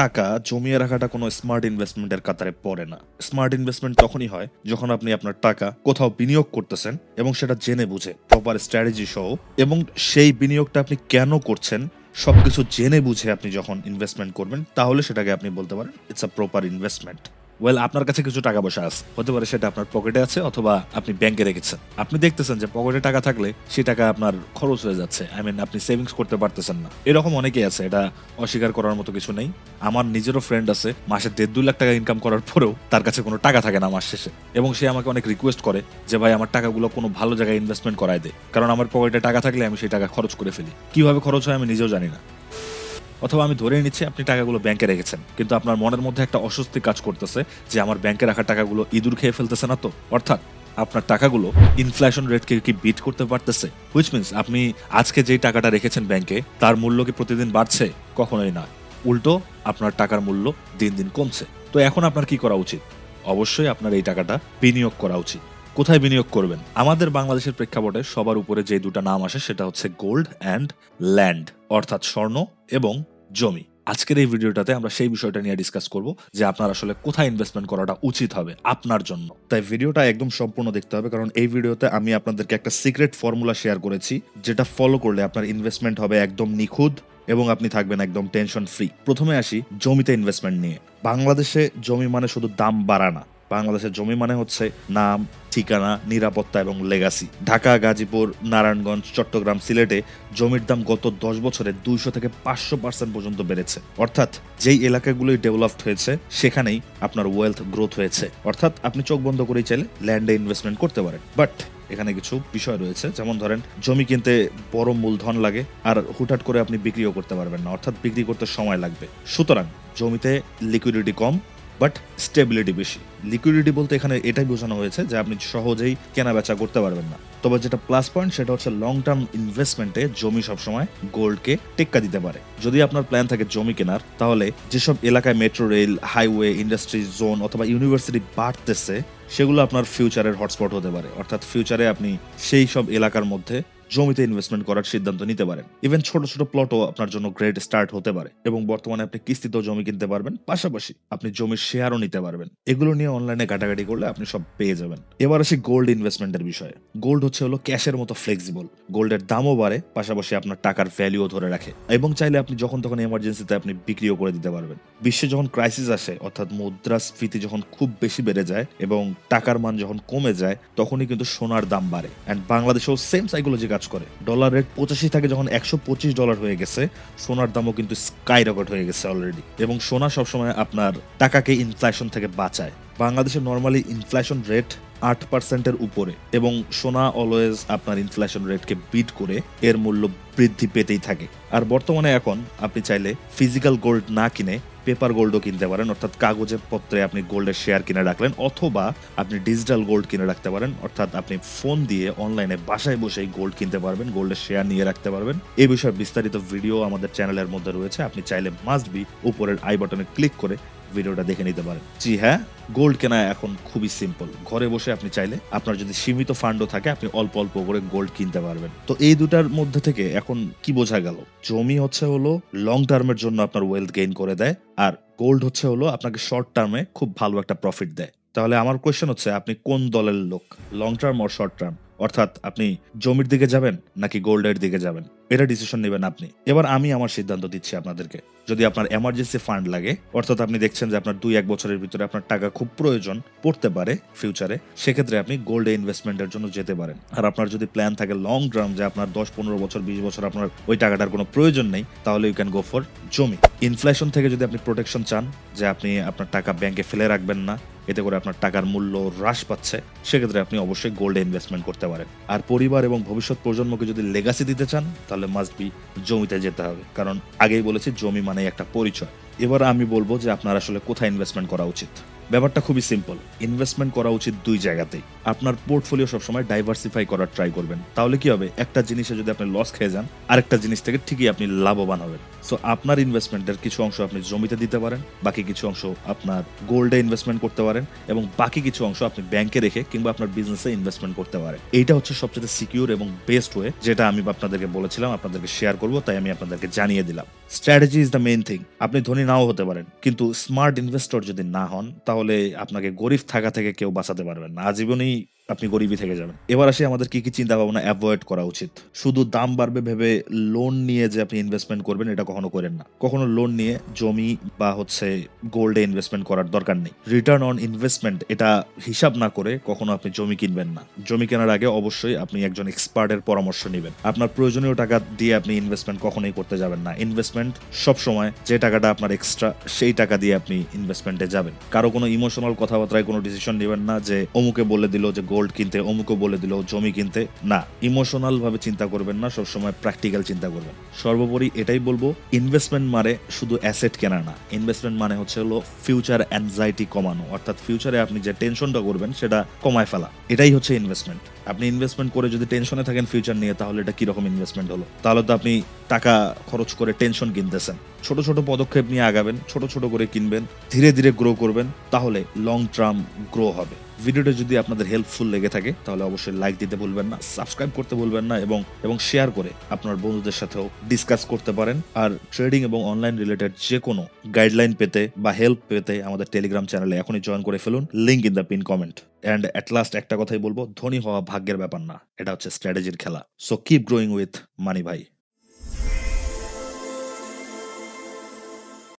টাকা জমিয়ে রাখাটা কোনো স্মার্ট ইনভেস্টমেন্টের কাতারে পড়ে না। স্মার্ট ইনভেস্টমেন্ট তখনই হয় যখন আপনি আপনার টাকা কোথাও বিনিয়োগ করতেছেন এবং সেটা জেনে বুঝে প্রপার স্ট্র্যাটেজি সহ, এবং সেই বিনিয়োগটা আপনি কেন করছেন সবকিছু জেনে বুঝে আপনি যখন ইনভেস্টমেন্ট করবেন, তাহলে সেটাকে আপনি বলতে পারেন it's a proper investment well আপনার কাছে কিছু টাকা পয়সা আছে। হতে পারে সেটা আপনার পকেটে আছে অথবা আপনি ব্যাংকে রেখেছেন। আপনি দেখতেছেন যে পকেটে টাকা থাকলে সেই টাকা আপনার খরচ হয়ে যাচ্ছে। আই মিন আপনি সেভিংস করতে পারতেছেন না। এরকম অনেকেই আছে, এটা অস্বীকার করার মতো কিছু নেই। আমার নিজেরও ফ্রেন্ড আছে, মাসে দেড় দুই লাখ টাকা ইনকাম করার পরেও তার কাছে কোনো টাকা থাকে না মাস শেষে। এবং সে আমাকে অনেক রিকোয়েস্ট করে যে, ভাই, আমার টাকাগুলো কোনো ভালো জায়গায় ইনভেস্টমেন্ট করায় দে। কারণ আমার পকেটে টাকা থাকলে আমি সেই টাকা খরচ করে ফেলি। কীভাবে খরচ হয় আমি নিজেও জানি না। অথবা আমি ধরে নিচ্ছি আপনি টাকাগুলো ব্যাংকে রেখেছেন, কিন্তু আপনার মনের মধ্যে একটা অস্বস্তি কাজ করতেছে যে আমার ব্যাংকে রাখা টাকাগুলো ইঁদুর খেয়ে ফেলতেছে না তো? অর্থাৎ আপনার টাকাগুলো ইনফ্লেশন রেটকে কি বিট করতে পারতেছে? হুইচ মিনস আপনি আজকে যেই টাকাটা রেখেছেন ব্যাংকে, তার মূল্য কি প্রতিদিন বাড়ছে? কখনোই না। উল্টো, আপনার টাকার মূল্য দিন দিন কমছে। তো এখন আপনার কি করা উচিত? অবশ্যই আপনার এই টাকাটা বিনিয়োগ করা উচিত। কোথায় বিনিয়োগ করবেন? আমাদের বাংলাদেশের প্রেক্ষাপটে সবার উপরে যে দুটো নাম আসে সেটা হচ্ছে গোল্ড অ্যান্ড ল্যান্ড, অর্থাৎ স্বর্ণ এবং জমি। আজকের এই ভিডিওটাতে আমরা সেই বিষয়টা নিয়ে ডিসকাস করব যে আপনার আসলে কোথায় ইনভেস্টমেন্ট করাটা উচিত হবে আপনার জন্য। তাই ভিডিওটা একদম সম্পূর্ণ দেখতে হবে কারণ এই ভিডিওতে আমি আপনাদেরকে একটা সিক্রেট ফর্মুলা শেয়ার করেছি যেটা ফলো করলে আপনার ইনভেস্টমেন্ট হবে একদম নিখুঁত এবং আপনি থাকবেন একদম টেনশন ফ্রি প্রথমে আসি জমিতে ইনভেস্টমেন্ট নিয়ে। বাংলাদেশে জমি মানে শুধু দাম বাড়া না বাংলাদেশের জমি মানে হচ্ছে নাম, ঠিকানা, নিরাপত্তা এবং লেগাসি ঢাকা, গাজীপুর, নারায়ণগঞ্জ, চট্টগ্রাম, সিলেটে জমির দাম গত দশ বছরে দুইশো থেকে পাঁচশো পার্সেন্ট পর্যন্ত বেড়েছে। অর্থাৎ যেই এলাকাগুলোই ডেভেলপড হয়েছে, সেখানেই আপনার ওয়েলথ গ্রোথ হয়েছে। অর্থাৎ আপনি চোখ বন্ধ করেই চাইলে ল্যান্ডে ইনভেস্টমেন্ট করতে পারেন। বাট এখানে কিছু বিষয় রয়েছে, যেমন ধরেন জমি কিনতে বড় মূলধন লাগে আর হুটহাট করে আপনি বিক্রিও করতে পারবেন না, অর্থাৎ বিক্রি করতে সময় লাগবে। সুতরাং জমিতে লিকুইডিটি কম বাট স্টেবিলিটি বেশি। লিকুইডিটি বলতে এখানে এটাই বোঝানো হয়েছে যে আপনি সহজেই কেনা বেচা করতে পারবেন না। তবে যেটা প্লাস পয়েন্ট সেটা হচ্ছে লং টার্ম ইনভেস্টমেন্টে জমি সবসময় গোল্ডকে টেক্কা দিতে পারে। যদি আপনার প্ল্যান থাকে জমি কেনার, তাহলে যেসব এলাকায় metro rail highway industry zone অথবা ইউনিভার্সিটি বাড়তেছে, সেগুলো আপনার ফিউচারের হটস্পট হতে পারে। অর্থাৎ ফিউচারে আপনি সেই সব এলাকার মধ্যে জমিতে ইনভেস্টমেন্ট করার সিদ্ধান্ত নিতে পারেন। ইভেন ছোট ছোট প্লটও আপনার জন্য গ্রেট স্টার্ট হতে পারে। এবং বর্তমানে আপনি কিস্তিতেও জমি কিনতে পারবেন। পাশাপাশি আপনি জমির শেয়ারও নিতে পারবেন। এগুলো নিয়ে অনলাইনে ঘাটাঘাটি করলে আপনি সব পেয়ে যাবেন। এবার আসি গোল্ড ইনভেস্টমেন্টের বিষয়ে। গোল্ড হচ্ছে হলো ক্যাশের মতো ফ্লেক্সিবল গোল্ডের দামও বাড়ে, পাশাপাশি আপনার টাকার ভ্যালুও ধরে রাখে। এবং চাইলে আপনি যখন তখন এমার্জেন্সিতে আপনি বিক্রিও করে দিতে পারবেন। বিশ্বে যখন ক্রাইসিস আসে, অর্থাৎ মুদ্রাস্ফীতি যখন খুব বেশি বেড়ে যায় এবং টাকার মান যখন কমে যায়, তখনই কিন্তু সোনার দাম বাড়ে। অ্যান্ড বাংলাদেশেও সেম সাইকোলজি কাজ করে। ডলার রেট পঁচাশি থাকে যখন একশো পঁচিশ ডলার হয়ে গেছে, সোনার দামও কিন্তু স্কাই রকেট হয়ে গেছে অলরেডি এবং সোনা সবসময় আপনার টাকাকে ইনফ্লেশন থেকে বাঁচায়। বাংলাদেশে নর্মালি ইনফ্লেশন রেট আট পার্সেন্টের উপরে এবং সোনা অলওয়েজ আপনার ইনফ্লেশন রেটকে বিট করে এর মূল্য বৃদ্ধি পেতেই থাকে। আর বর্তমানে এখন আপনি চাইলে ফিজিক্যাল গোল্ড না কিনে পেপার গোল্ডও কিনতে পারেন, অর্থাৎ কাগজের পত্রে আপনি গোল্ডের শেয়ার কিনে রাখলেন, অথবা আপনি ডিজিটাল গোল্ড কিনে রাখতে পারেন, অর্থাৎ আপনি ফোন দিয়ে অনলাইনে বাসায় বসেই গোল্ড কিনতে পারবেন গোল্ডের শেয়ার নিয়ে রাখতে পারবেন। এ বিষয়ে বিস্তারিত ভিডিও আমাদের চ্যানেলের মধ্যে রয়েছে, আপনি চাইলে মাস্ট বি উপরের আই বাটনে ক্লিক করে ভিডিওটা দেখে নিতে পারেন। জি হ্যাঁ গোল্ড কেনা এখন খুবই সিম্পল ঘরে বসে আপনি চাইলে আপনার যদি সীমিত ফান্ডও থাকে, আপনি অল্প অল্প করে গোল্ড কিনতে পারবেন। তো এই দুটার মধ্যে থেকে এখন কি বোঝা গেল? জমি হচ্ছে হলো লং টার্মের জন্য আপনার ওয়েলথ গেইন করে দেয়, আর গোল্ড হচ্ছে হলো আপনাকে শর্ট টার্মে খুব ভালো একটা প্রফিট দেয়। তাহলে আমার কোয়েশ্চেন হচ্ছে, আপনি কোন দলের লোক? Long term or short term অর্থাৎ আপনি জমির দিকে যাবেন নাকি গোল্ডের দিকে যাবেন? এটা ডিসিশন নেবেন আপনি। এবার আমি আমার সিদ্ধান্ত দিচ্ছি আপনাদেরকে। যদি আপনার এমার্জেন্সি ফান্ড লাগে, অর্থাৎ আপনি দেখছেন যে আপনার দুই এক বছরের ভিতরে আপনার টাকা খুব প্রয়োজন পড়তে পারে ফিউচারে সেক্ষেত্রে আপনি গোল্ডে ইনভেস্টমেন্টের জন্য যেতে পারেন। আর আপনার যদি প্ল্যান থাকে লং টার্ম যে আপনার দশ, পনেরো বছর, বিশ বছর আপনার ওই টাকাটার কোনো প্রয়োজন নেই, তাহলে ইউ ক্যান গো ফর জমি। ইনফ্লেশন থেকে যদি আপনি প্রোটেকশন চান, যে আপনি আপনার টাকা ব্যাংকে ফেলে রাখবেন না এতে করে আপনার টাকার মূল্য হ্রাস পাচ্ছে। সেক্ষেত্রে আপনি অবশ্যই গোল্ডে ইনভেস্টমেন্ট করতে পারেন। আর পরিবার এবং ভবিষ্যৎ প্রজন্মকে যদি লেগাসি দিতে চান, তাহলে মাস্ট বি জমিতে যেতে হবে। কারণ আগেই বলেছি, জমি মানে একটা পরিচয়। এবার আমি বলব যে আপনার আসলে কোথায় ইনভেস্টমেন্ট করা উচিত। ব্যাপারটা খুবই সিম্পল ইনভেস্টমেন্ট করা উচিত দুই জায়গাতেই। আপনার পোর্টফোলিও সবসময় ডাইভার্সিফাই করার ট্রাই করবেন। তাহলে কি হবে? একটা জিনিসে যদি আপনি লস খেয়ে যান, আরেকটা জিনিস থেকে ঠিকই আপনি লাভবান হবেন। সো আপনার ইনভেস্টমেন্টের কিছু অংশ আপনি জমিতে দিতে পারেন, বাকি কিছু অংশ আপনার গোল্ডে ইনভেস্টমেন্ট করতে পারেন, এবং বাকি কিছু অংশ আপনি ব্যাংকে রেখে কিংবা আপনার বিজনেসে ইনভেস্টমেন্ট করতে পারেন। এইটা হচ্ছে সবচেয়ে সিকিউর এবং বেস্ট ওয়ে যেটা আমি আপনাদেরকে বলেছিলাম, আপনাদেরকে শেয়ার করব, তাই আমি আপনাদেরকে জানিয়ে দিলাম। Strategy is the main thing আপনি ধনী নাও হতে পারেন, কিন্তু স্মার্ট ইনভেস্টর যদি না হন, তাহলে আপনাকে গরিব থাকা থেকে কেউ বাঁচাতে পারবেন না। আজীবনই আপনি গরিবই থেকে যাবেন। এবার আসি আমাদের কি কি চিন্তা ভাবনা অ্যাভয়েড করা উচিত। শুধু দাম বাড়বে ভেবে লোন নিয়ে যে আপনি ইনভেস্টমেন্ট করবেন, এটা কখনো করেন না। কখনো লোন নিয়ে জমি বা হচ্ছে গোল্ডে ইনভেস্টমেন্ট করার দরকার নেই। রিটার্ন অন ইনভেস্টমেন্ট এটা হিসাব না করে কখনো আপনি জমি কিনবেন না। জমি কেনার আগে অবশ্যই আপনি একজন এক্সপার্টের পরামর্শ নেবেন। আপনার প্রয়োজনীয় টাকা দিয়ে আপনি ইনভেস্টমেন্ট কখনোই করতে যাবেন না। ইনভেস্টমেন্ট সব সময় যে টাকাটা আপনার এক্সট্রা সেই টাকা দিয়ে আপনি ইনভেস্টমেন্টে যাবেন। কারও কোনো ইমোশনাল কথাবার্তায় কোনো ডিসিশন নেবেন না যে অমুকে বলে দিল যে গোল্ড কিনতে অমুকে বলে দিল, জমি কিনতে। না ইমোশনাল ভাবে চিন্তা করবেন না, সবসময় প্র্যাকটিক্যাল চিন্তা করবেন। সর্বোপরি এটাই বলব ইনভেস্টমেন্ট মানে শুধু অ্যাসেট কেনা না। ইনভেস্টমেন্ট মানে হচ্ছে হলো ফিউচার অ্যাংজাইটি কমানো। অর্থাৎ ফিউচারে আপনি যে টেনশনটা করবেন, সেটা কমায় ফেলা। এটাই হচ্ছে ইনভেস্টমেন্ট আপনি ইনভেস্টমেন্ট করে যদি টেনশনে থাকেন ফিউচার নিয়ে, তাহলে এটা কীরকম ইনভেস্টমেন্ট হলো? তাহলে তো আপনি টাকা খরচ করে টেনশন কিনতেছেন। ছোট ছোট পদক্ষেপ নিয়ে আগাবেন, ছোট ছোট করে কিনবেন, ধীরে ধীরে গ্রো করবেন, তাহলে লং টার্ম গ্রো হবে। ভিডিওটা যদি আপনাদের হেল্পফুল লেগে থাকে, তাহলে অবশ্যই লাইক দিতে ভুলবেন না সাবস্ক্রাইব করতে ভুলবেন না, এবং এবং শেয়ার করে আপনার বন্ধুদের সাথেও ডিসকাস করতে পারেন। আর ট্রেডিং এবং অনলাইন রিলেটেড যে কোনো গাইডলাইন পেতে বা হেল্প পেতে আমাদের টেলিগ্রাম চ্যানেলে এখনই জয়েন করে ফেলুন। Link in the pin comment and at last একটা কথাই বলব, ধনী হওয়া ভাগ্যের ব্যাপার না, এটা হচ্ছে স্ট্র্যাটেজির খেলা। So keep growing with money ভাই